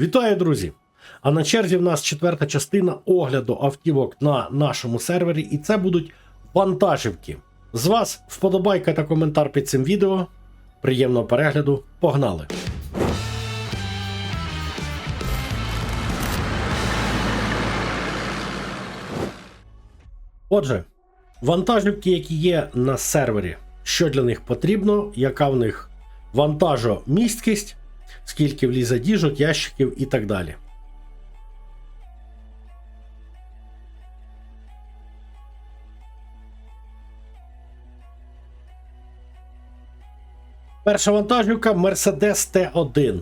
Вітаю, друзі! А на черзі в нас четверта частина огляду автівок на нашому сервері, і це будуть вантажівки. З вас вподобайка та коментар під цим відео. Приємного перегляду. Погнали! Отже, вантажівки, які є на сервері, що для них потрібно, яка в них вантажомісткість, скільки влізе діжок, ящиків і так далі. Перша вантажівка Mercedes T1.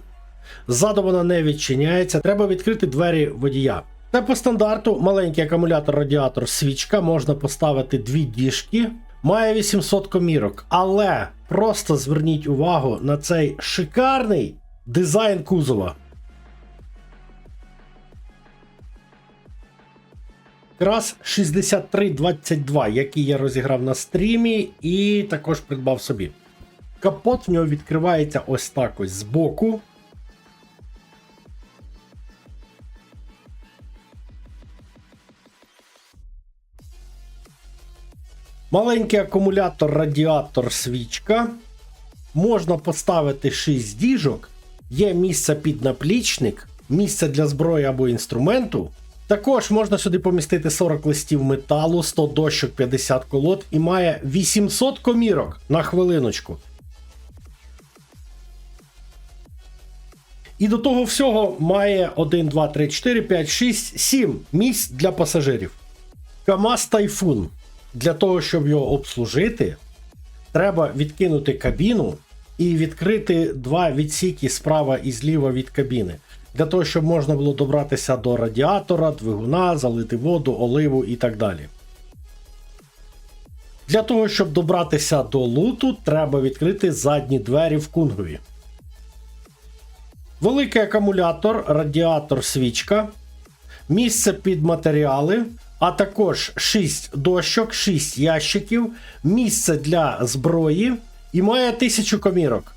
Ззаду вона не відчиняється, треба відкрити двері водія. Це по стандарту маленький акумулятор радіатор свічка, можна поставити дві діжки. Має 800 комірок, але просто зверніть увагу на цей шикарний дизайн кузова. Якраз 6322, який я розіграв на стрімі, і також придбав собі. Капот в нього відкривається ось так ось збоку. Маленький акумулятор, радіатор, свічка. Можна поставити 6 діжок. Є місце під наплічник, місце для зброї або інструменту. Також можна сюди помістити 40 листів металу, 100 дощок, 50 колод і має 800 комірок на хвилиночку. І до того всього має 1, 2, 3, 4, 5, 6, 7 місць для пасажирів. КАМАЗ Тайфун. Для того, щоб його обслужити, треба відкинути кабіну і відкрити два відсіки справа і зліва від кабіни. Для того, щоб можна було добратися до радіатора, двигуна, залити воду, оливу і так далі. Для того, щоб добратися до луту, треба відкрити задні двері в кунгові. Великий акумулятор, радіатор, свічка, місце під матеріали, а також 6 дощок, 6 ящиків, місце для зброї і має 1000 комірок.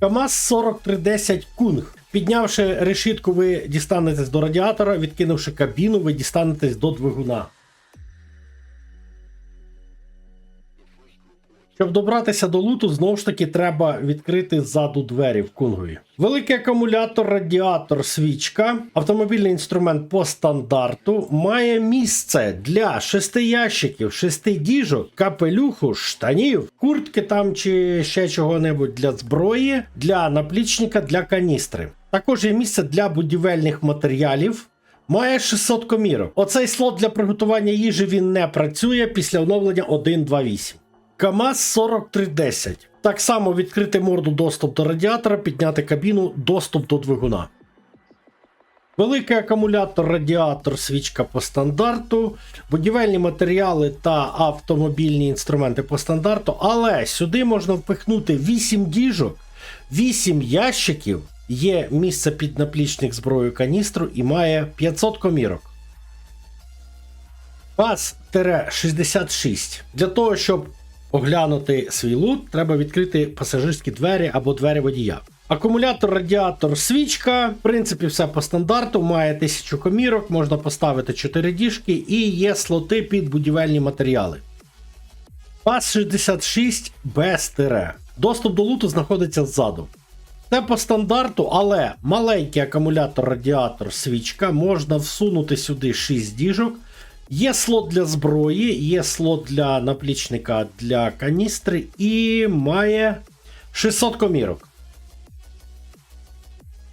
КАМАЗ 4310 Кунг. Піднявши решітку, ви дістанетесь до радіатора, відкинувши кабіну, ви дістанетесь до двигуна. Щоб добратися до луту, знову ж таки треба відкрити ззаду двері в кунгові. Великий акумулятор, радіатор, свічка, автомобільний інструмент по стандарту має місце для шести ящиків, шести діжок, капелюху, штанів, куртки там чи ще чого-небудь для зброї, для наплічника, для каністри. Також є місце для будівельних матеріалів. Має 600 комірок. Оцей слот для приготування їжі він не працює після оновлення 1.2.8. КАМАЗ 4310. Так само відкрити морду доступ до радіатора, підняти кабіну, доступ до двигуна. Великий акумулятор, радіатор, свічка по стандарту, будівельні матеріали та автомобільні інструменти по стандарту. Але сюди можна впихнути 8 діжок, 8 ящиків, є місце під наплічник зброю каністру і має 500 комірок. ПАЗ-66. Для того, щоб оглянути свій лут, треба відкрити пасажирські двері або двері водія. Акумулятор, радіатор, свічка. В принципі, все по стандарту. Має 1000 комірок, можна поставити 4 діжки і є слоти під будівельні матеріали. ПАЗ-66 без тире. Доступ до луту знаходиться ззаду. Це по стандарту, але маленький акумулятор, радіатор, свічка можна всунути сюди 6 діжок. Є слот для зброї, є слот для наплічника для каністри і має 600 комірок.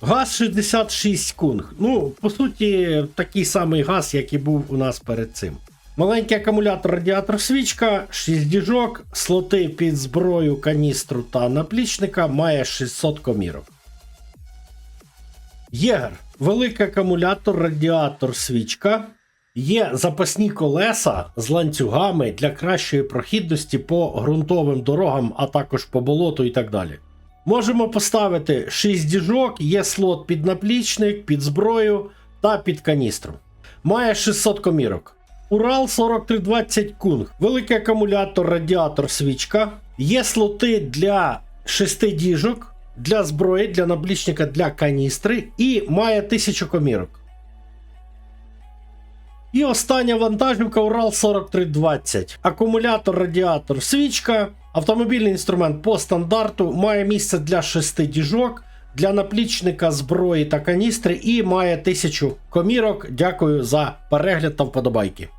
Газ 66 кунг. Ну, по суті, такий самий газ, як і був у нас перед цим. Маленький акумулятор, радіатор, свічка, 6 діжок, слоти під зброю, каністру та наплічника має 600 комірок. Єгер. Великий акумулятор, радіатор, свічка. Є запасні колеса з ланцюгами для кращої прохідності по ґрунтовим дорогам, а також по болоту і так далі. Можемо поставити 6 діжок, є слот під наплічник, під зброю та під каністру. Має 600 комірок. Урал 4320 Кунг. Великий акумулятор, радіатор, свічка. Є слоти для 6 діжок, для зброї, для наблічника, для каністри і має 1000 комірок. І остання вантажівка Урал 4320. Акумулятор, радіатор, свічка. Автомобільний інструмент по стандарту має місце для 6 діжок, для наплічника зброї та каністри і має 1000 комірок. Дякую за перегляд та вподобайки.